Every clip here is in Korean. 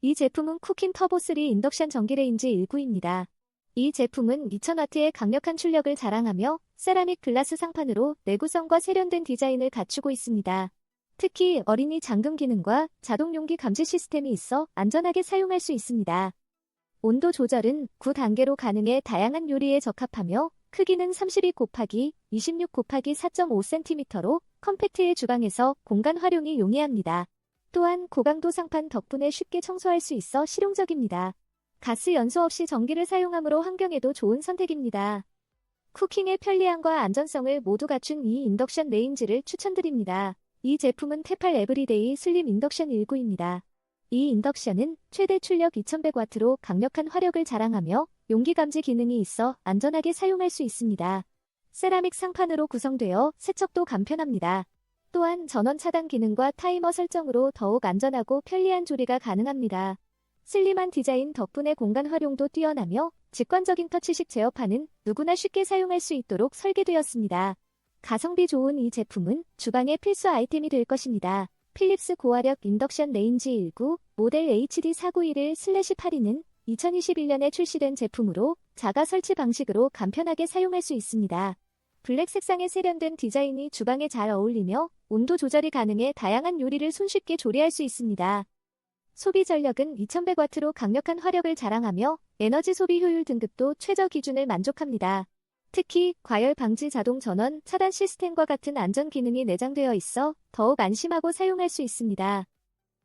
이 제품은 쿠킨 터보 3 인덕션 전기레인지 19입니다. 이 제품은 2000W의 강력한 출력을 자랑하며 세라믹 글라스 상판으로 내구성과 세련된 디자인을 갖추고 있습니다. 특히 어린이 잠금 기능과 자동 용기 감지 시스템이 있어 안전하게 사용할 수 있습니다. 온도 조절은 9단계로 가능해 다양한 요리에 적합하며 크기는 32 곱하기 26 곱하기 4.5cm로 컴팩트의 주방에서 공간 활용이 용이합니다. 또한 고강도 상판 덕분에 쉽게 청소할 수 있어 실용적입니다. 가스 연소 없이 전기를 사용하므로 환경에도 좋은 선택입니다. 쿠킹의 편리함과 안전성을 모두 갖춘 이 인덕션 레인지를 추천드립니다. 이 제품은 테팔 에브리데이 슬림 인덕션 19입니다. 이 인덕션은 최대 출력 2100W로 강력한 화력을 자랑하며 용기 감지 기능이 있어 안전하게 사용할 수 있습니다. 세라믹 상판으로 구성되어 세척도 간편합니다. 또한 전원 차단 기능과 타이머 설정으로 더욱 안전하고 편리한 조리가 가능합니다. 슬림한 디자인 덕분에 공간 활용도 뛰어나며 직관적인 터치식 제어판은 누구나 쉽게 사용할 수 있도록 설계되었습니다. 가성비 좋은 이 제품은 주방의 필수 아이템이 될 것입니다. 필립스 고화력 인덕션 레인지 19 모델 HD491-8는 2021년에 출시된 제품으로 자가 설치 방식으로 간편하게 사용할 수 있습니다. 블랙 색상의 세련된 디자인이 주방에 잘 어울리며 온도 조절이 가능해 다양한 요리를 손쉽게 조리할 수 있습니다. 소비 전력은 2100W로 강력한 화력을 자랑하며 에너지 소비 효율 등급도 최저 기준을 만족합니다. 특히 과열 방지 자동 전원 차단 시스템과 같은 안전 기능이 내장되어 있어 더욱 안심하고 사용할 수 있습니다.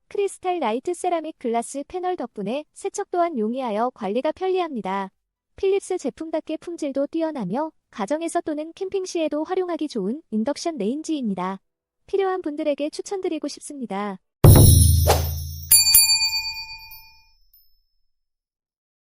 크리스탈 라이트 세라믹 글라스 패널 덕분에 세척 또한 용이하여 관리가 편리합니다. 필립스 제품답게 품질도 뛰어나며 가정에서 또는 캠핑 시에도 활용하기 좋은 인덕션 레인지입니다. 필요한 분들에게 추천드리고 싶습니다.